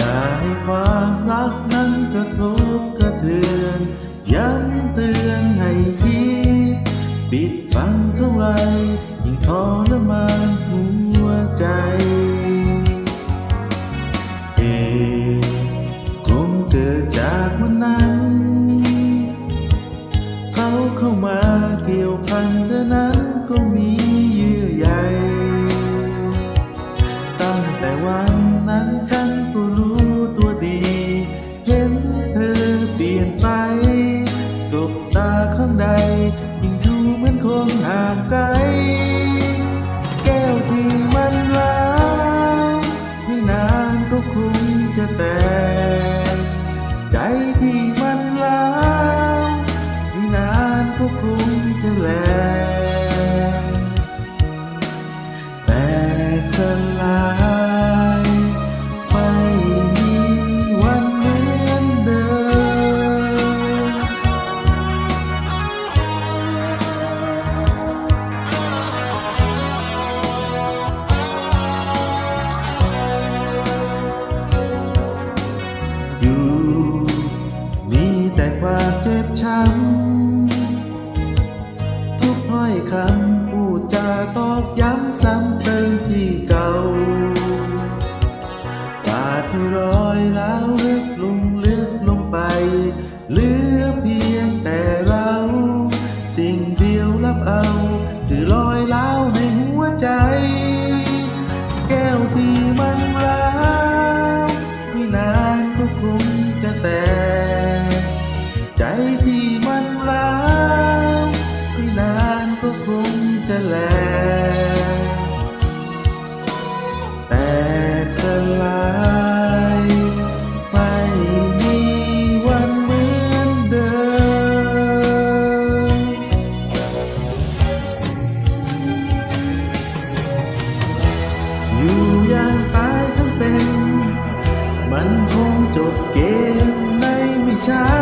อย่าให้ความรักนั้นกระทบกระเทือนย้ำเตือนให้คิดปิดบังเท่าไรยิ่งทรมานหัวใจเหตุคงเกิดจากวันนั้น เขาเข้ามาเกี่ยวพันเธอนั้น ง รอยร้าวลึกลงลึกลงไป เหลือเพียงแต่เรา สิ่งเดียวรับเอาคือรอยร้าวในหัวใจ แก้วที่มันร้าวไม่นานก็คงจะแตกใจที่มันร้าวไม่นานก็คงจะแหลก จบเกมในไม่ช้า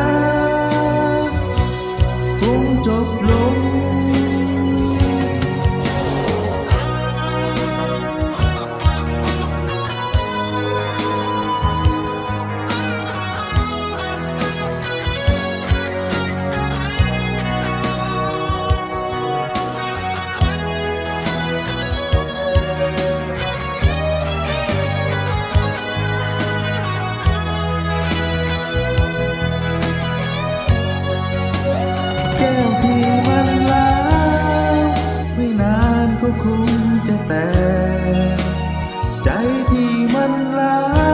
แก้วที่มันล้าไม่นานก็คงจะแตกใจที่มันล้า